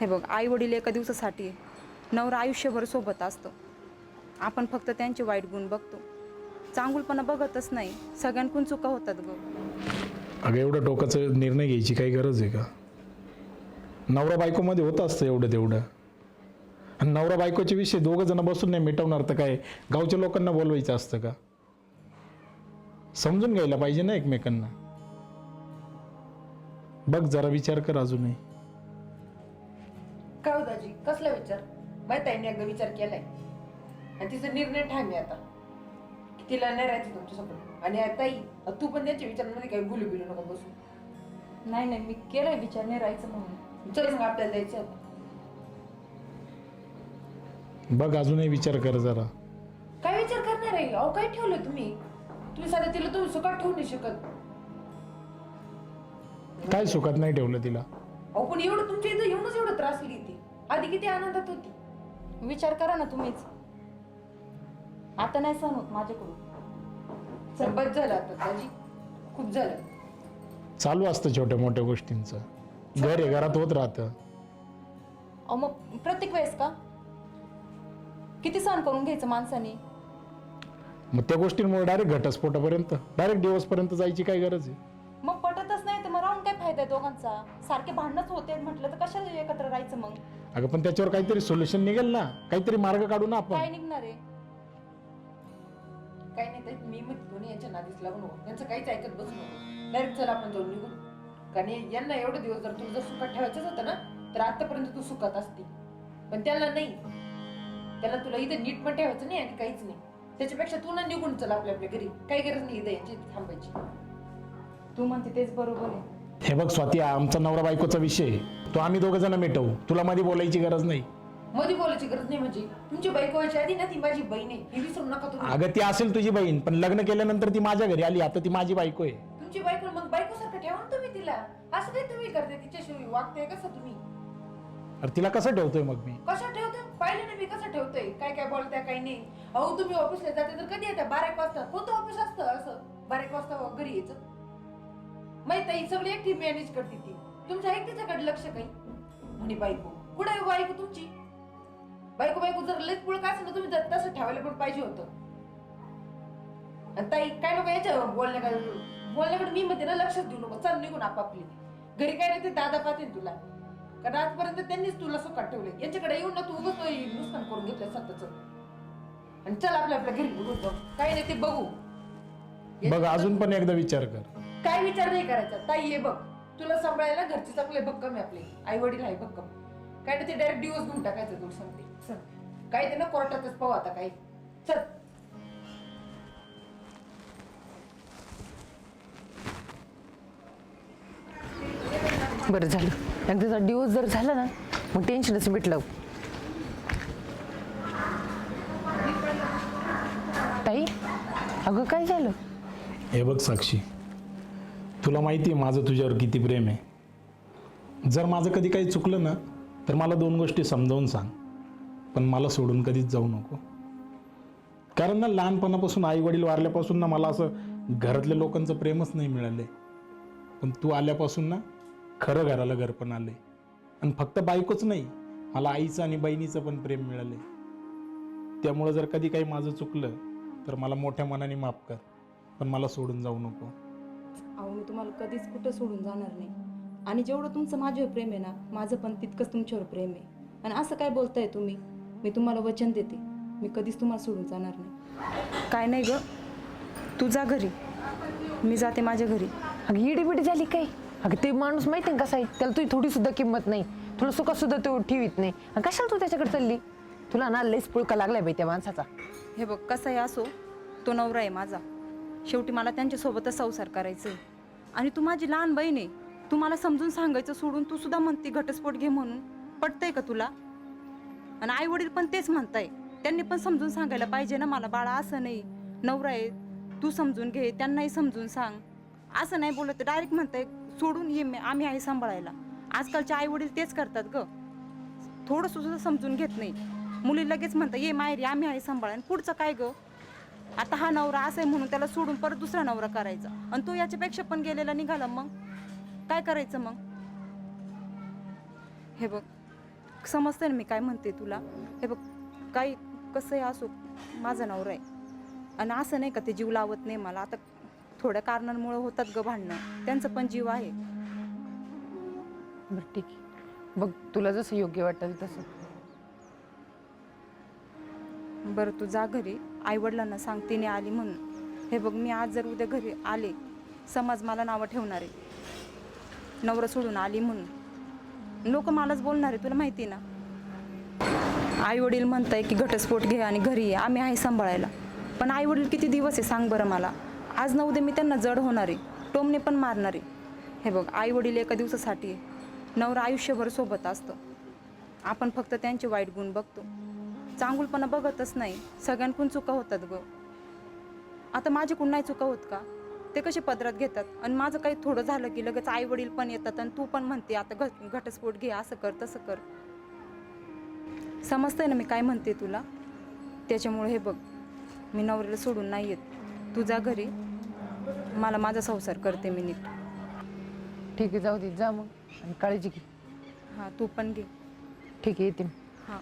हे बघ आई वडील एका दिवसासाठी आहे. नवरा आयुष्यभर सोबत असतो. आपण फक्त त्यांचे वाईट गुण बघतो. चांगुलपणा बघतच नाही सगळ्यांकडून चुका होतात ग. अगं एवढं टोकाचं निर्णय घ्यायची काही गरज आहे का? नवरा बायकोमध्ये होत असतं एवढं तेवढं. आणि नवरा बायकोचे विषय दोघं जण बसून नाही मिटवणार तर काय? गावच्या लोकांना बोलवायचं असतं का? समजून घ्यायला पाहिजे ना एकमेकांना. बघ जरा विचार कर अजूनही. काय हो दाजी कसला विचार? माहीत ताईने एकदा विचार केलाय. आणि तिचा निर्णय ठाम आहे आता. की तिला नाही राहायचं तुमच्यासोबत आणि आता ताई तू पण त्याच्या विचारांमध्ये काही बोलू बिलू नको बसू. नाही नाही मी केलाय विचार नाही राहायचं म्हणून. चल मग आपल्याला जायचं आता. बघ अजूनही विचार कर जरा. काय विचार करणार आहे? अहो काय ठेवलं तुम्ही? तुम्ही साधं तिला तुम्ही सुखात ठेवू नाही शकत. काय सुखात नाही ठेवलं तिला? अहो पण एवढं तुमच्या इथं येऊनच एवढं त्रासली ती आधी किती आनंदात होती? विचार करा ना तुम्हीच. आता नाही सहन होत माझ्याकडून. बस झालं आता दाजी. खूप झालं. चालू असतं छोट्या मोठ्या गोष्टींचं. घर आहे घरात होत राहतं. अहो मग प्रत्येक वेळेस का? किती सहन करून घ्यायचं माणसाने? मग त्या गोष्टींमुळे डायरेक्ट घटस्फोटापर्यंत डायरेक्ट दिवसपर्यंत जायची काय गरज आहे? मग पटतच नाही तर मग राहून काय फायदा आहे दोघांचा? सारखे भांडणच होते म्हटलं तर कशाला एकत्र राहायचं मग? अगं पण त्याच्यावर काहीतरी सोल्युशन निघेल ना. काहीतरी मार्ग काढू ना काय आपण निघणार आहे? काही नाही तर मी मग दोन्ही यांच्या नादीस लागू नको त्यांचं काहीच ऐकत बसू नको. डायरेक्ट चल आपण जाऊन निघून कारण हे- यांना एवढे दिवस जर तुला जर सुखात ठेवायचंच होतं ना तर आतापर्यंत तू सुखात असती. पण त्याला नाही. त्याला तुला इथं नीट पण ठेवायचं नाही आणि काहीच नाही. त्याच्यापेक्षा तू ना निघून चल आपल्या आपल्या घरी. काही गरज नाही इथं यांची इथं थांबायची. तू म्हणते तेच बरोबर आहे. हे बघ स्वाती हा आमचा नवरा बायकोचा विषय आहे. तो आम्ही दोघं जण मिटवू. तुला मध्ये बोलायची गरज नाही. मध्ये बोलायची गरज नाही म्हणजे? तुमची बायको व्हायच्या आधी ना ती माझी बहीण आहे. हे विसरू नका तुम्ही. अगं ती असेल तुझी बहीण पण लग्न केल्यानंतर ती माझ्या घरी आली. आता ती माझी बायको आहे. तुमची बायको मग बायको सारखं ठेवा ना तुम्ही तिला. असं काय तुम्ही करते? तिच्याशिवाय वागते कसं तुम्ही? अरे तिला कसं ठेवतोय मग मी? कसं ठेवतोय? पाहिलं ना मी कसं ठेवतोय. काय काय बोलताय काही नाही. अहो तुम्ही ऑफिसला जाते तर कधी येता? बारा एक वाजता. कोणतं ऑफिस असतं असं? बारा एक वाजता घरी यायचं? माहीत आहे सगळी एकटी मॅनेज करते ती. तुमच्या एक तिच्याकडे लक्ष काही? म्हणे बायको कुठे आहे बायको तुमची? बायको बायको जर लईच पुळ का असेल ना तुम्ही जर तसं ठेवायला पण पाहिजे होतं. आणि ताई काय नको याच्या बोलण्याकडे बोलण्याकडे मी म्हणते ना लक्षच देऊ नको. चल निघून आपापली. घरी काय नाही ते दादा पाहतील तुला. कारण आजपर्यंत त्यांनीच तुला सुखात ठेवले यांच्याकडे येऊन ना तू उगाच नुकसान करून घेतलं स्वतःच. आणि चल आपल्या आपल्या घरी निघून जाऊ. काही नाही ते बघू. बघ अजून पण एकदा विचार कर. काय विचार नाही करायचा. ताई ये बघ. तुला सांभाळायला घरचे चांगले भक्कम आहे आपले. आई वडील आहे भक्कम. काय नाही ते डायरेक्ट दिवस घेऊन टाकायचं तुला सांगते. चल. काय ते ना कोर्टातच पाहू आता काही. चल. बरं झालं. एकदाचा डिवोर्स जर झाला ना मग टेन्शनच मिटलं ताई अगं काय झालं? हे बघ साक्षी तुला माहिती आहे माझं तुझ्यावर किती प्रेम आहे. जर माझं कधी काही चुकलं ना तर मला दोन गोष्टी समजावून सांग. पण मला सोडून कधीच जाऊ नको. कारण ना लहानपणापासून आई वडील वारल्यापासून ना मला असं घरातल्या लोकांचं प्रेमच नाही मिळाले. पण तू आल्यापासून ना खरं घराला घरपण आले. आणि फक्त बायकोच नाही मला आईचं आणि बहिणीचं पण प्रेम मिळाले. त्यामुळं जर कधी काही माझं चुकलं तर मला मोठ्या मनाने माफ कर. पण मला सोडून जाऊ नको. अहो मी तुम्हाला कधीच कुठं सोडून जाणार नाही. आणि जेवढं तुमचं माझ्यावर प्रेम आहे ना माझं पण तितकंच तुमच्यावर प्रेम आहे. आणि असं काय बोलताय तुम्ही? मी तुम्हाला वचन देते. मी कधीच तुम्हाला सोडून जाणार नाही. काय नाही ग. तू जा घरी. मी जाते माझ्या घरी. अगं हिडीबिडी झाली काय? अगं ते माणूस माहिती आहे कसा आहे? त्याला तुझी थोडी सुद्धा किंमत नाही. तुला सुखात सुद्धा तो ठेवीत नाही. कशाला तू त्याच्याकडे चालली? तुला ना लईच पुळका लागलाय बाई त्या माणसाचा. हे बघ कसं आहे असो तो नवरा आहे माझा. शेवटी मला त्यांच्यासोबतच संसार करायचा आहे आणि तू माझी लहान बहीण आहे. तू मला समजून सांगायचं सोडून तू सुद्धा म्हणते घटस्फोट घे म्हणून. पटतंय का तुला? आणि आई वडील पण तेच म्हणताय. त्यांनी पण समजून सांगायला पाहिजे ना मला बाळा असं नाही. नवरा आहे तू समजून घे त्यांनाही समजून सांग. असं नाही बोलत डायरेक्ट म्हणताय सोडून ये आम्ही आहे सांभाळायला. आजकालचे आई वडील तेच करतात ग. थोडं सुद्धा समजून घेत नाही. मुली लगेच म्हणतात ये मायरी आम्ही आहे सांभाळा आणि पुढचं काय ग? आता हा नवरा असा आहे म्हणून त्याला सोडून परत दुसरा नवरा करायचा. आणि तो याच्यापेक्षा पण गेलेला निघाला मग? काय करायचं मग? हे बघ समजतं ना मी काय म्हणते तुला? हे बघ काही कसंही असो माझा नवरा आहे. आणि असं नाही का ते जीव लावत नाही मला. आता थोड्या कारणांमुळे होतात ग भांडणं. त्यांचं पण जीव आहे. बरं ठीक आहे. बघ तुला जसं योग्य वाटेल तसं. बरं तू जा घरी. आईवडिलांना सांग तिने आली म्हणून. हे बघ मी आज जर उद्या घरी आले समाज मला नावं ठेवणार आहे. नवरं सोडून आली म्हणून. लोक मलाच बोलणार आहे तुला माहिती आहे ना. आई वडील म्हणताय की घटस्फोट घे आणि घरी ये आम्ही आहे सांभाळायला. पण आई वडील किती दिवस आहे सांग बरं मला. आज न उद्या मी त्यांना जड होणार आहे टोमने पण मारणार आहे. हे बघ आई वडील एका दिवसासाठी नवरा आयुष्यभर सोबत असतं. आपण फक्त त्यांचे वाईट गुण बघतो. चांगुलपणा बघतच नाही. सगळ्यांकडून चुका होतात ग. आता माझ्याकडून नाही चुका होत का? ते कसे पदरात घेतात? आणि माझं काही थोडं झालं की लगेच आई वडील पण येतात आणि तू पण म्हणते आता घ घटस्फोट घे असं कर तसं कर. समजतंय ना मी काय म्हणते तुला? त्याच्यामुळे हे बघ मी नवऱ्याला सोडून नाही येत. तू जा घरी. मला माझा संसार करते मी नीट. ठीक आहे जाऊ दे जा मग. आणि काळजी घे. हां तू पण घे. ठीक आहे येते मी. हां.